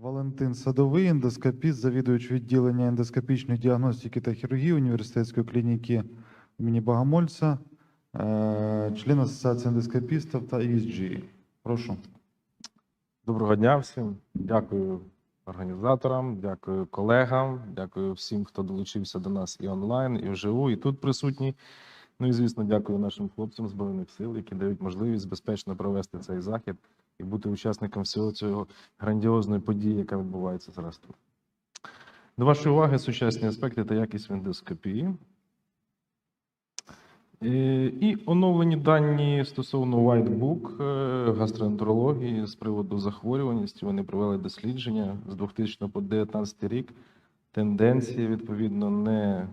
Валентин Садовий, ендоскопіст, завідувач відділення ендоскопічної діагностики та хірургії університетської клініки імені Богомольця, е, член Асоціації ендоскопістів та ESG. Прошу. Доброго дня всім. Дякую організаторам, дякую колегам, дякую всім, хто долучився до нас і онлайн, і вживу, і тут присутні. Ну і звісно, дякую нашим хлопцям Збройних сил, які дають можливість безпечно провести цей захід і бути учасником всього цього грандіозної події, яка відбувається зараз тут. До вашої уваги сучасні аспекти та якість в ендоскопії. Е, І оновлені дані стосовно White Book е, гастроентерології з приводу захворюваності. Вони провели дослідження з 2000 по 2019 рік. Тенденція, відповідно, не,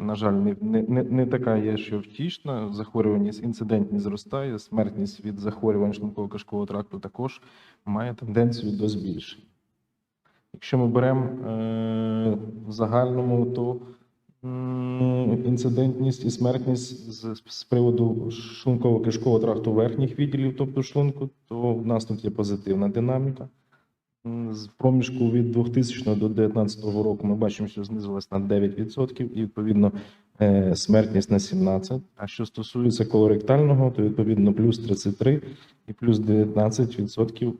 на жаль, не, не, не, така є, що втішна. Захворюваність інцидентність зростає, смертність від захворювань шлунково-кишкового тракту також має тенденцію до збільшення. Якщо ми беремо е, в загальному, то інцидентність і смертність з, з приводу шлунково-кишкового тракту верхніх відділів, тобто шлунку, то в нас тут є позитивна динаміка. З проміжку від 2000 до 2019 року ми бачимо, що знизилась на 9% і відповідно е, смертність на 17%. А що стосується колоректального, то відповідно плюс 33 і плюс 19%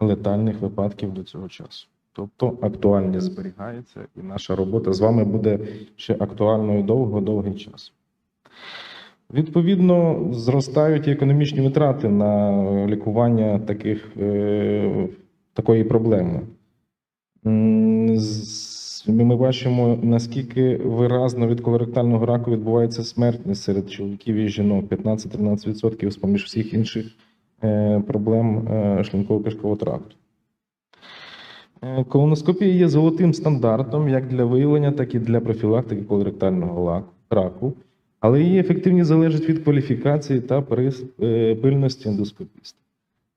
летальних випадків до цього часу. Тобто актуальність зберігається, і наша робота з вами буде ще актуальною довго-довгий час. Відповідно, зростають і економічні витрати на лікування таких, е, такої проблеми. Ми бачимо, наскільки виразно від колоректального раку відбувається смертність серед чоловіків і жінок 15-13% з поміж всіх інших е, проблем е, шлунково-кишкового тракту. Е, Колоноскопія є золотим стандартом як для виявлення, так і для профілактики колоректального раку, але її ефективність залежить від кваліфікації та пильності ендоскопіста.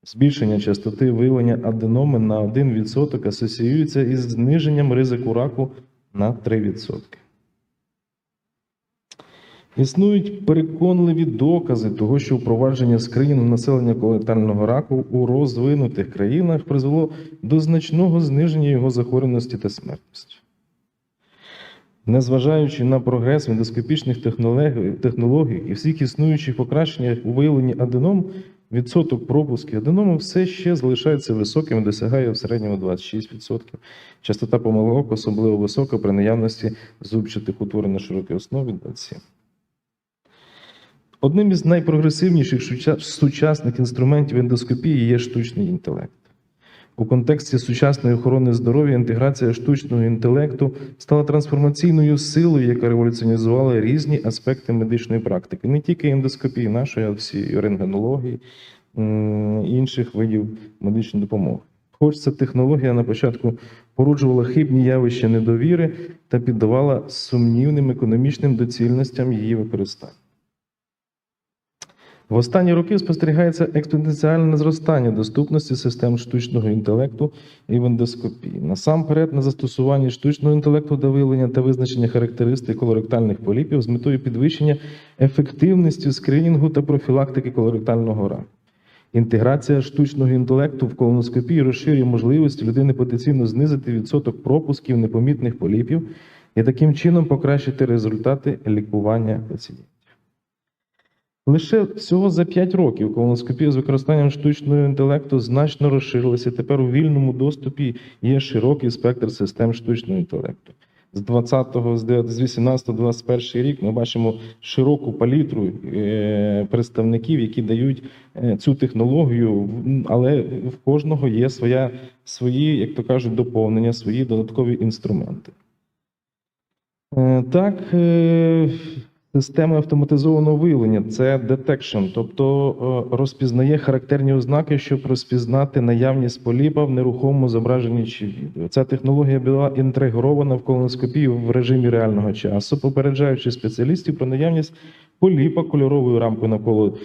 Збільшення частоти виявлення аденоми на 1% асоціюється із зниженням ризику раку на 3%. Існують переконливі докази того, що впровадження скринінгу населення колектального раку у розвинутих країнах призвело до значного зниження його захворюваності та смертності. Незважаючи на прогрес ендоскопічних технологій, і всіх існуючих покращеннях у виявленні аденом, відсоток пропусків аденому все ще залишається високим досягає в середньому 26%. Частота помилок особливо висока при наявності зубчатих утворень на широкій основі 27%. Одним із найпрогресивніших сучасних інструментів ендоскопії є штучний інтелект. У контексті сучасної охорони здоров'я інтеграція штучного інтелекту стала трансформаційною силою, яка революціонізувала різні аспекти медичної практики, не тільки ендоскопії нашої, а всі рентгенології, інших видів медичної допомоги. Хоч ця технологія на початку породжувала хибні явища недовіри та піддавала сумнівним економічним доцільностям її використання. В останні роки спостерігається експоненціальне зростання доступності систем штучного інтелекту і в ендоскопії. Насамперед, на застосуванні штучного інтелекту до виявлення та визначення характеристик колоректальних поліпів з метою підвищення ефективності скринінгу та профілактики колоректального раку. Інтеграція штучного інтелекту в колоноскопії розширює можливості людини потенційно знизити відсоток пропусків непомітних поліпів і таким чином покращити результати лікування пацієнтів. Лише всього за 5 років колоноскопія з використанням штучного інтелекту значно розширилася. Тепер у вільному доступі є широкий спектр систем штучного інтелекту. З 20-го, з 9 з 18-21 рік ми бачимо широку палітру е, представників, які дають е, цю технологію, але в кожного є своя, свої, як то кажуть, доповнення, свої додаткові інструменти. Е, Так, система автоматизованого виявлення це detection, тобто е, розпізнає характерні ознаки, щоб розпізнати наявність поліпа в нерухомому зображенні чи відео. Ця технологія була інтегрована в колоноскопію в режимі реального часу, попереджаючи спеціалістів про наявність поліпа кольоровою рамкою навколо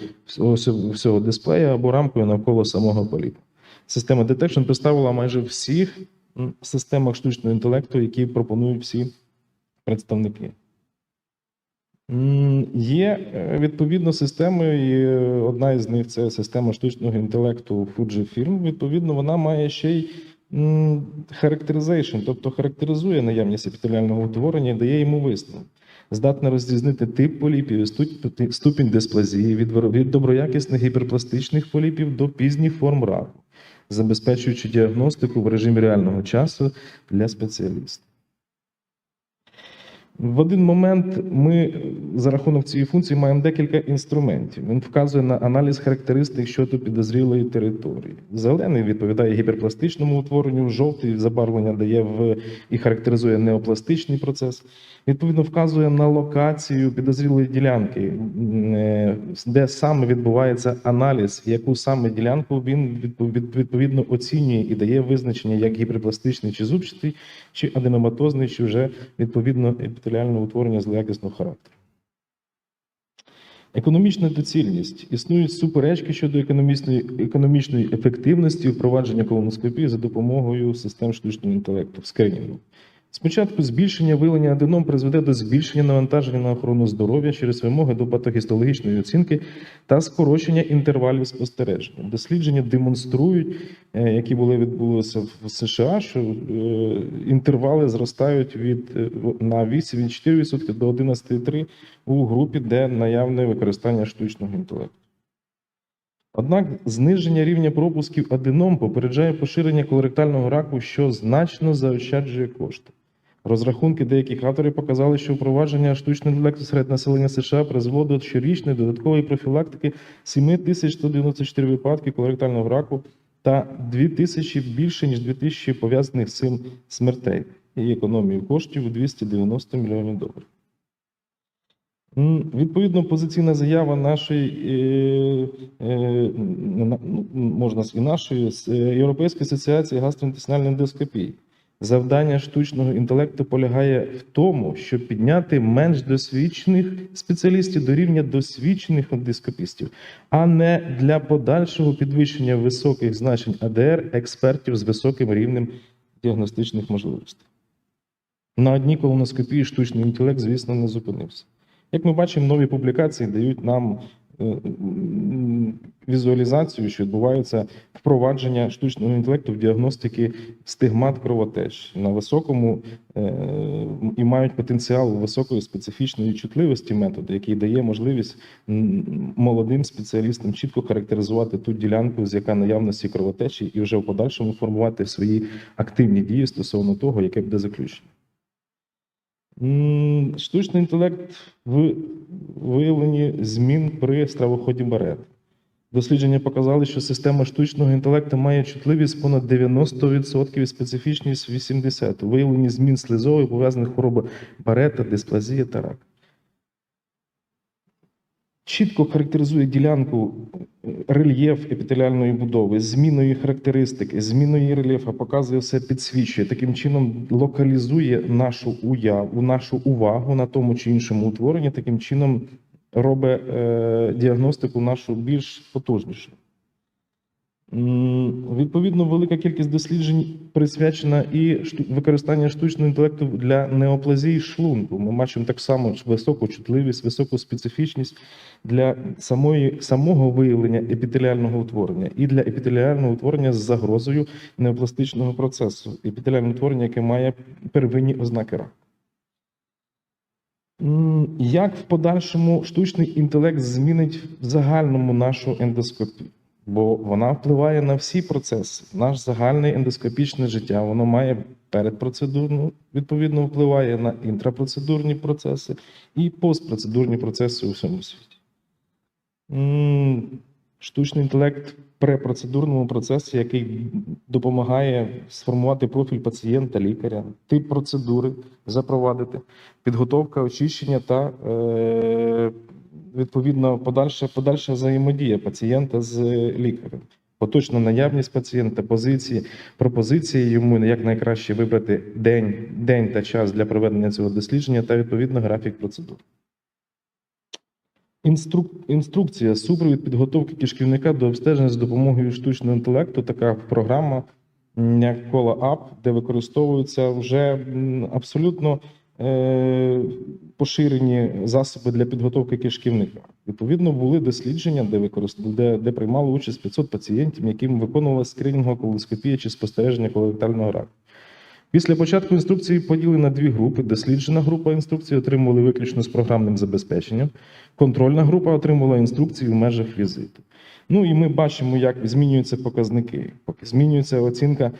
всього дисплея або рамкою навколо самого поліпа. Система detection представила майже всіх системах штучного інтелекту, які пропонують всі представники. Є е, відповідно системи, і е, одна із них це система штучного інтелекту Fujifilm. Відповідно, вона має ще й characterization, тобто характеризує наявність епітеліального утворення і дає йому висновок. Здатна розрізнити тип поліпів і ступінь- дисплазії від, доброякісних гіперпластичних поліпів до пізніх форм раку, забезпечуючи діагностику в режимі реального часу для спеціалістів. В один момент ми за рахунок цієї функції маємо декілька інструментів. Він вказує на аналіз характеристик щодо підозрілої території. Зелений відповідає гіперпластичному утворенню, жовтий забарвлення дає в і характеризує неопластичний процес. Відповідно, вказує на локацію підозрілої ділянки, е, де саме відбувається аналіз, яку саме ділянку він відпов- відповідно оцінює і дає визначення як гіперпластичний чи зубчатий, чи аденоматозний, чи вже відповідно епітеліальне утворення злоякісного характеру. Економічна доцільність. Існують суперечки щодо економічної, економічної ефективності впровадження колоноскопії за допомогою систем штучного інтелекту скринінгу. Спочатку збільшення виявлення аденом призведе до збільшення навантаження на охорону здоров'я через вимоги до патогістологічної оцінки та скорочення інтервалів спостереження. Дослідження демонструють, е, які були відбулися в США, що е, інтервали зростають від е, на 8 від 4% до 11,3% у групі, де наявне використання штучного інтелекту. Однак зниження рівня пропусків аденом попереджає поширення колоректального раку, що значно заощаджує кошти. Розрахунки деяких авторів показали, що впровадження штучного інтелекту серед населення США призвело до щорічної додаткової профілактики 7194 випадки колоректального раку та 2000 більше ніж 2000 пов'язаних з цим смертей і економію коштів у 290 мільйонів доларів. Відповідно, позиційна заява нашої, е, е, ну, можна і нашої, е, Європейської асоціації гастроінтестинальної ендоскопії. Завдання штучного інтелекту полягає в тому, щоб підняти менш досвідчених спеціалістів до рівня досвідчених ендоскопістів, а не для подальшого підвищення високих значень АДР експертів з високим рівнем діагностичних можливостей. На одній колоноскопії штучний інтелект, звісно, не зупинився. Як ми бачимо, нові публікації дають нам візуалізацію, що відбувається впровадження штучного інтелекту в діагностики стигмат кровотеч на високому е, і мають потенціал високої специфічної чутливості методу, який дає можливість молодим спеціалістам чітко характеризувати ту ділянку, з яка наявності кровотечі, і вже в подальшому формувати свої активні дії стосовно того, яке буде заключення. Штучний інтелект в виявленні змін при стравоході Барет. Дослідження показали, що система штучного інтелекту має чутливість понад 90% і специфічність 80% Виявлені змін слизової пов'язаних хвороби Барета, дисплазія та рак. Чітко характеризує ділянку е, рельєф епітеліальної будови, зміною характеристики, зміною рельєфа, показує все, підсвічує. Таким чином локалізує нашу уяву, нашу увагу на тому чи іншому утворенні, таким чином робить е, діагностику нашу більш потужнішу. Відповідно, велика кількість досліджень присвячена і використанню штучного інтелекту для неоплазії шлунку. Ми бачимо так само високу чутливість, високу специфічність для самої, самого виявлення епітеліального утворення і для епітеліального утворення з загрозою неопластичного процесу. Епітеліальне утворення, яке має первинні ознаки раку. Як в подальшому штучний інтелект змінить в загальному нашу ендоскопію? Бо вона впливає на всі процеси. Наш загальне ендоскопічне життя воно має передпроцедурну, відповідно, впливає на інтрапроцедурні процеси і постпроцедурні процеси у всьому світі. Штучний інтелект в препроцедурному процесі, який допомагає сформувати профіль пацієнта, лікаря, тип процедури запровадити, підготовка, очищення та е, відповідно подальша, подальша взаємодія пацієнта з лікарем. Поточна наявність пацієнта, позиції, пропозиції йому як найкраще вибрати день, день та час для проведення цього дослідження та відповідно графік процедур. Інструк... Інструкція супровід підготовки кишківника до обстеження з допомогою штучного інтелекту. Така програма як Кола Ап, де використовуються вже абсолютно е, поширені засоби для підготовки кишківника. Відповідно, були дослідження, де де, де приймали участь 500 пацієнтів, яким виконувалася скринінгова колоноскопія чи спостереження колоректального раку. Після початку інструкції поділи на дві групи. Досліджена група інструкції отримували виключно з програмним забезпеченням. Контрольна група отримувала інструкції в межах візиту. Ну і ми бачимо, як змінюються показники. Поки змінюється оцінка е,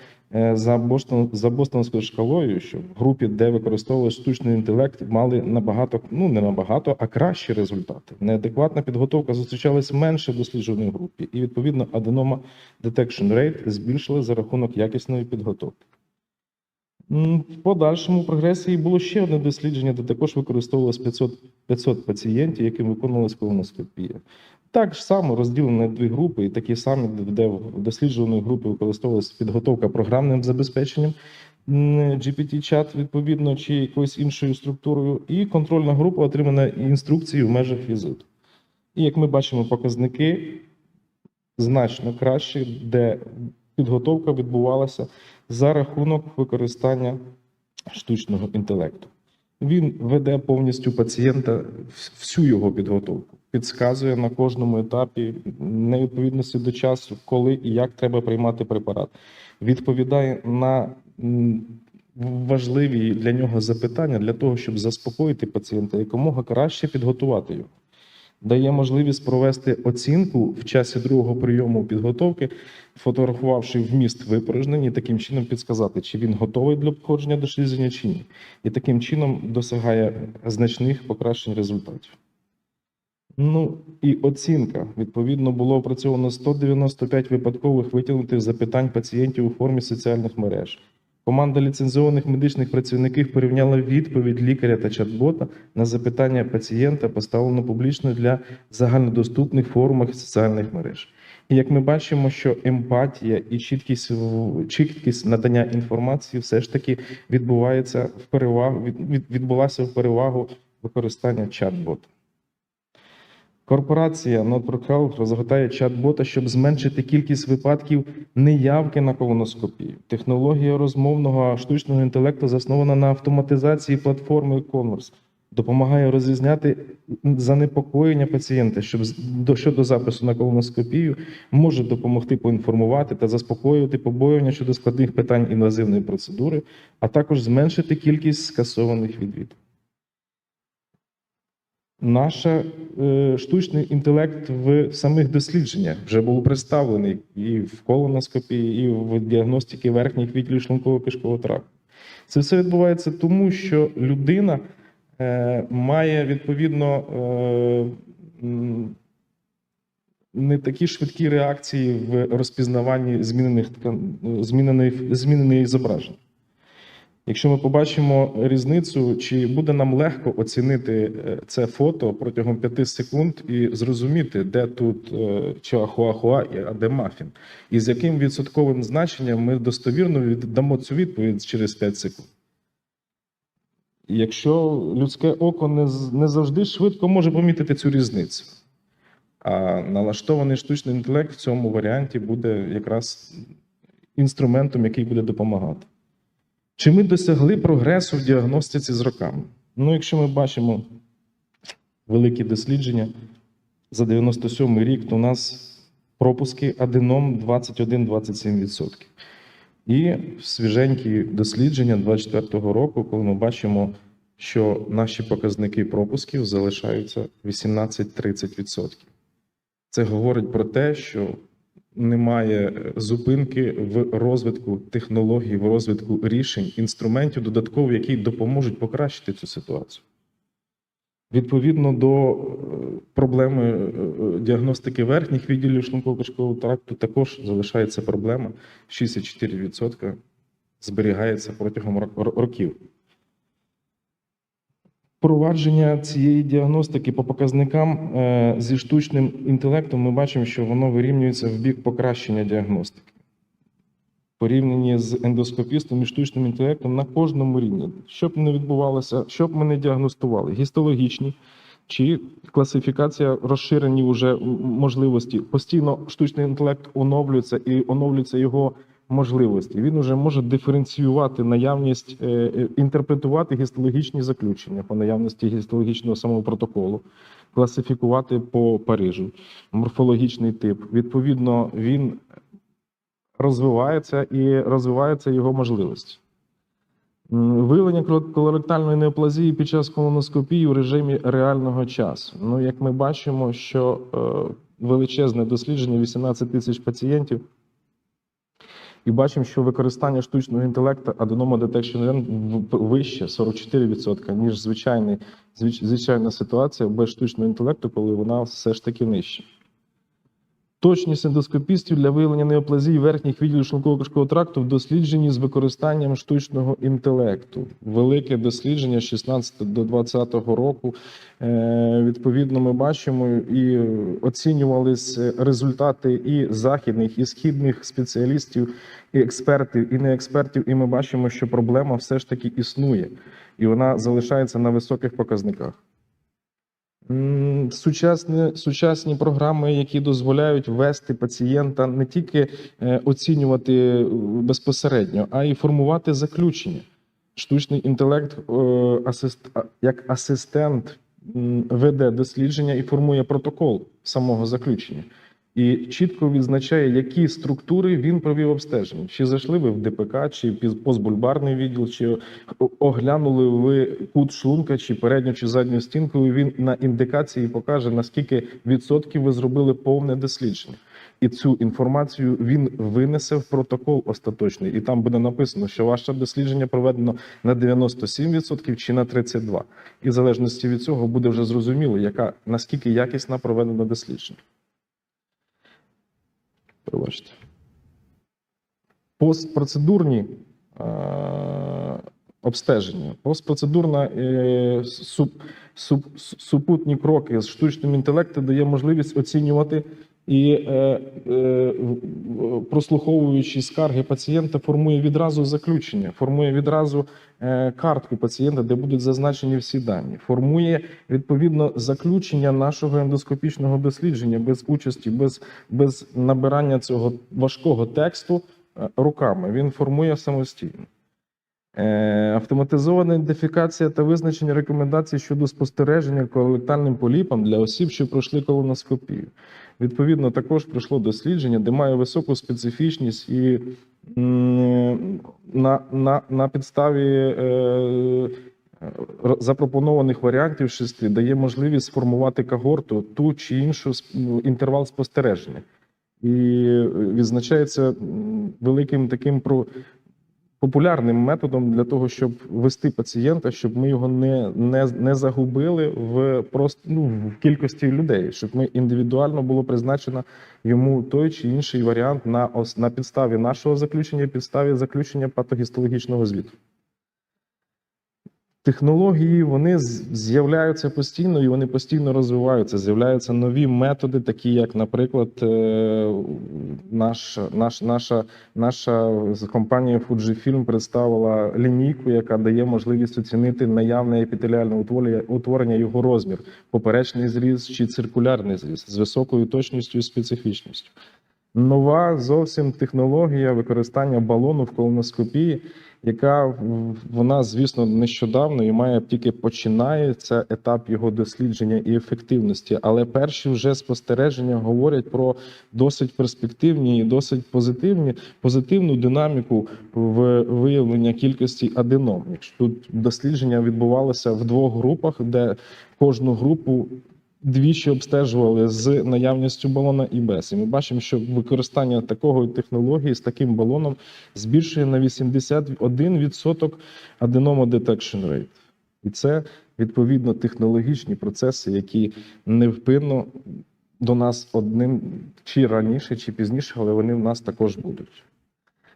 за Бостон, за Бостонською шкалою, що в групі, де використовували штучний інтелект, мали набагато, ну не набагато, а кращі результати. Неадекватна підготовка зустрічалась менше в дослідженій групі, і відповідно аденома detection rate збільшили за рахунок якісної підготовки. В подальшому прогресії було ще одне дослідження, де також використовувалось 500, 500 пацієнтів, яким виконувалась колоноскопія. Так само розділено на дві групи, і такі самі, де- в досліджуваної групи використовувалась підготовка програмним забезпеченням, GPT-чат, відповідно, чи якоюсь іншою структурою, і контрольна група отримана інструкції в межах візиту. І як ми бачимо, показники значно кращі, де підготовка відбувалася за рахунок використання штучного інтелекту. Він веде повністю пацієнта всю його підготовку, підказує на кожному етапі невідповідності до часу, коли і як треба приймати препарат. Відповідає на важливі для нього запитання для того, щоб заспокоїти пацієнта якомога краще підготувати його. Дає можливість провести оцінку в часі другого прийому підготовки, фотографувавши вміст випорожнень і таким чином підсказати, чи він готовий для обходження дослідження чи ні. І таким чином досягає значних покращень результатів. Ну і оцінка. Відповідно, було опрацьовано 195 випадкових витягнутих запитань пацієнтів у формі соціальних мереж. Команда ліцензованих медичних працівників порівняла відповідь лікаря та чат-бота на запитання пацієнта, поставлено публічно для загальнодоступних форумах соціальних мереж. І як ми бачимо, що емпатія і чіткість, чіткість надання інформації все ж таки відбувається в перевагу, від- відбулася в перевагу використання чат-бота. Корпорація NotProHealth розгортає чат-бота, щоб зменшити кількість випадків неявки на колоноскопію. Технологія розмовного штучного інтелекту заснована на автоматизації платформи e-commerce. Допомагає розрізняти занепокоєння пацієнта, щоб щодо запису на колоноскопію може допомогти поінформувати та заспокоювати побоювання щодо складних питань інвазивної процедури, а також зменшити кількість скасованих відвідів. Наш е, штучний інтелект в самих дослідженнях вже був представлений і в колоноскопії, і в діагностиці верхніх відділів шлунково-кишкового тракту. Це все відбувається тому, що людина е, має відповідно е, не такі швидкі реакції в розпізнаванні змінених, змінених зображень. Якщо ми побачимо різницю, чи буде нам легко оцінити е, це фото протягом 5 секунд і зрозуміти, де тут е, Чуахуахуа, і- а де мафін, і з яким відсотковим значенням ми достовірно віддамо цю відповідь через 5 секунд. Якщо людське око не, не завжди швидко може помітити цю різницю, а налаштований штучний інтелект в цьому варіанті буде якраз інструментом, який буде допомагати. Чи ми досягли прогресу в діагностиці з роками? Ну, якщо ми бачимо великі дослідження за 97 рік, то у нас пропуски аденом 21-27%. І свіженькі дослідження 24-го року, коли ми бачимо, що наші показники пропусків залишаються 18-30%. Це говорить про те, що немає е, зупинки в розвитку технологій, в розвитку рішень, інструментів додаткових, які допоможуть покращити цю ситуацію. Відповідно до е, проблеми е, діагностики верхніх відділів шлунково-кишкового тракту, також залишається проблема 64% зберігається протягом рок- років. Впровадження цієї діагностики по показникам е, зі штучним інтелектом ми бачимо, що воно вирівнюється в бік покращення діагностики. Порівняні з ендоскопістом і штучним інтелектом на кожному рівні. Що б не відбувалося, що б ми не діагностували, гістологічні чи класифікація розширені вже можливості. Постійно штучний інтелект оновлюється і оновлюється його можливості. Він уже може диференціювати наявність, е, е, інтерпретувати гістологічні заключення по наявності гістологічного самого протоколу, класифікувати по Парижу, морфологічний тип. Відповідно, він розвивається і розвиваються його можливості. Виявлення колоректальної неоплазії під час колоноскопії у режимі реального часу. Ну, як ми бачимо, що е, величезне дослідження 18 тисяч пацієнтів, і бачимо, що використання штучного інтелекту Adenoma Detection Event вище 44%, ніж звичайний, звич- звичайна ситуація без штучного інтелекту, коли вона все ж таки нижча. Точність ендоскопістів для виявлення неоплазії верхніх відділів шлунково-кишкового тракту в дослідженні з використанням штучного інтелекту. Велике дослідження з 16 до 20 року. Е, Відповідно, ми бачимо і оцінювались результати і західних, і східних спеціалістів, і експертів, і неекспертів. І ми бачимо, що проблема все ж таки існує, і вона залишається на високих показниках. Сучасні, сучасні програми, які дозволяють вести пацієнта не тільки е, оцінювати е, безпосередньо, а й формувати заключення. Штучний інтелект е, асист, як асистент веде дослідження і формує протокол самого заключення. І чітко відзначає, які структури він провів обстеження. Чи зайшли ви в ДПК, чи піз- постбульбарний відділ, чи оглянули ви кут шлунка, чи передню, чи задню стінку. і Він на індикації покаже, наскільки відсотків ви зробили повне дослідження. І цю інформацію він винесе в протокол остаточний, і там буде написано, що ваше дослідження проведено на 97% чи на 32%. І в залежності від цього буде вже зрозуміло, яка наскільки якісно проведено дослідження. Пробачте. Постпроцедурні е, обстеження. Постпроцедурна е, суп, суп, супутні кроки з штучним інтелектом дає можливість оцінювати і, е, е, прослуховуючи скарги пацієнта, формує відразу заключення, формує відразу е, картку пацієнта, де будуть зазначені всі дані, формує відповідно заключення нашого ендоскопічного дослідження без участі, без, без набирання цього важкого тексту е, руками. Він формує самостійно. Е, Автоматизована ідентифікація та визначення рекомендацій щодо спостереження колектальним поліпам для осіб, що пройшли колоноскопію. Відповідно, також пройшло дослідження, де має високу специфічність і на, на, на підставі е, запропонованих варіантів шести дає можливість сформувати когорту ту чи іншу інтервал спостереження. І е, відзначається великим таким про популярним методом для того, щоб вести пацієнта, щоб ми його не, не, не загубили в просто ну, в кількості людей, щоб ми індивідуально було призначено йому той чи інший варіант на, на підставі нашого заключення, підставі заключення патогістологічного звіту. Технології вони з'являються постійно і вони постійно розвиваються. З'являються нові методи, такі як, наприклад, е, наш, наш, наша, наша компанія Fujifilm представила лінійку, яка дає можливість оцінити наявне епітеліальне утворення його розмір, поперечний зріз чи циркулярний зріз з високою точністю і специфічністю. Нова зовсім технологія використання балону в колоноскопії, яка вона, звісно, нещодавно і має тільки починається етап його дослідження і ефективності. Але перші вже спостереження говорять про досить перспективні і досить позитивні позитивну динаміку в виявлення кількості аденом. Тут дослідження відбувалося в двох групах, де кожну групу двічі обстежували з наявністю балона і без. І ми бачимо, що використання такої технології з таким балоном збільшує на 81% adenoma detection rate. І це відповідно технологічні процеси, які невпинно до нас одним чи раніше, чи пізніше, але вони в нас також будуть.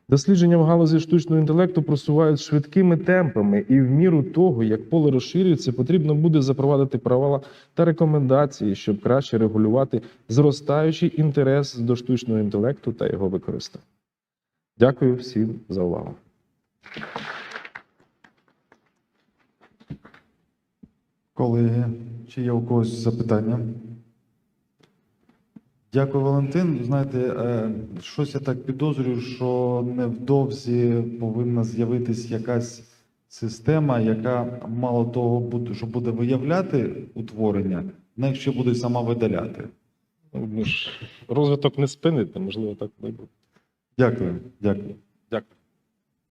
Дослідження в галузі штучного інтелекту просувають швидкими темпами, і в міру того, як поле розширюється, потрібно буде запровадити правила та рекомендації, щоб краще регулювати зростаючий інтерес до штучного інтелекту та його використання. Дякую всім за увагу. Колеги, чи є у когось запитання? Дякую, Валентин. Знаєте, е, щось я так підозрюю, що невдовзі повинна з'явитись якась система, яка мало того, буде, що буде виявляти утворення, вона їх ще буде сама видаляти. Ну, Розвиток не спинити, можливо, так не буде. Дякую. Дякую.